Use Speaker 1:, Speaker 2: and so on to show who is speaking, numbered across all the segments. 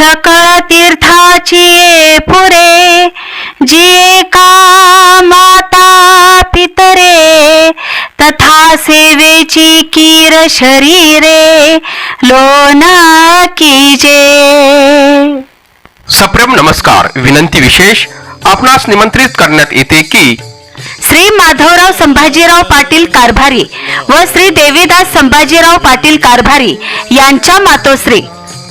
Speaker 1: सकळ तीर्थाची पुरे जी का माता पितरे तथा सेवेची कीर शरीरे लोन कीजे।
Speaker 2: सप्रेम नमस्कार विनंती विशेष आपणास निमंत्रित करण्यात येते की
Speaker 1: श्री माधवराव संभाजीराव पाटील कारभारी व श्री देवीदास संभाजीराव पाटील कारभारी यांच्या मातोश्री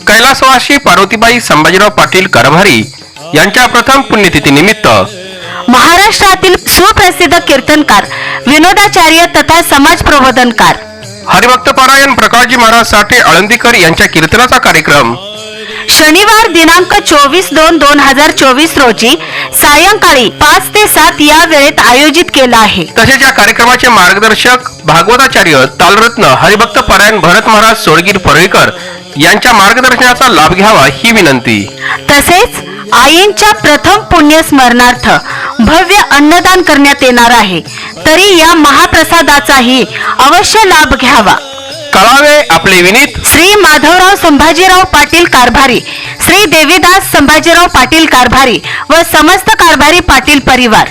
Speaker 2: कैलासवासी पार्वतीबाई संभाजीराव पाटील कारभारी यांच्या प्रथम पुण्यतिथी निमित्त
Speaker 1: महाराष्ट्रातील सुप्रसिद्ध कीर्तनकार विनोदाचार्य तथा समाज प्रबोधनकार.
Speaker 2: हरिभक्त पारायण प्रकाशजी महाराज साठे आळंदीकर यांच्या कीर्तनाचा कार्यक्रम.
Speaker 1: शनिवार दिनांक चोवीस दोन दोन हजार चोवीस रोजी सायंकाळी पाच ते सात या वेळेत आयोजित केला आहे.
Speaker 2: तसेच या कार्यक्रमाचे मार्गदर्शक भागवताचार्य तालरत्न हरिभक्त पारायण भरत महाराज सोडगीर परळीकर यांच्या मार्गदर्शनाचा लाभ घ्यावा ही विनंती.
Speaker 1: तसेच आईंच्या प्रथम पुण्यस्मरणार्थ भव्य अन्नदान करण्यात येणार आहे. तरी या महाप्रसादाचाही अवश्य लाभ घ्यावा.
Speaker 2: कळावे आपले विनीत.
Speaker 1: श्री माधवराव संभाजीराव पाटील कारभारी श्री देवीदास संभाजीराव पाटील कारभारी व समस्त कारभारी पाटील परिवार.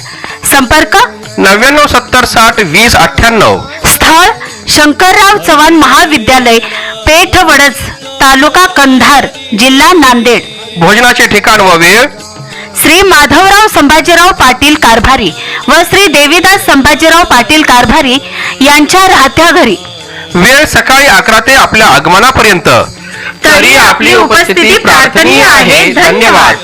Speaker 1: संपर्क?
Speaker 2: नव्याण्णव सत्तर साठ वीस अठ्ठ्याण्णव.
Speaker 1: स्थळ? शंकरराव चव्हाण महाविद्यालय पेठ वडज तालुका कंधार जिल्हा नांदेड.
Speaker 2: भोजनाचे ठिकाण व वेळ?
Speaker 1: श्री माधवराव संभाजीराव पाटील कारभारी व श्री देवीदास संभाजीराव पाटील कारभारी यांच्या राहत्या घरी.
Speaker 2: वेळ सकाळी अकरा ते आपल्या आगमनापर्यंत. तरी आपली उपस्थिती प्रार्थनीय आहे. धन्यवाद.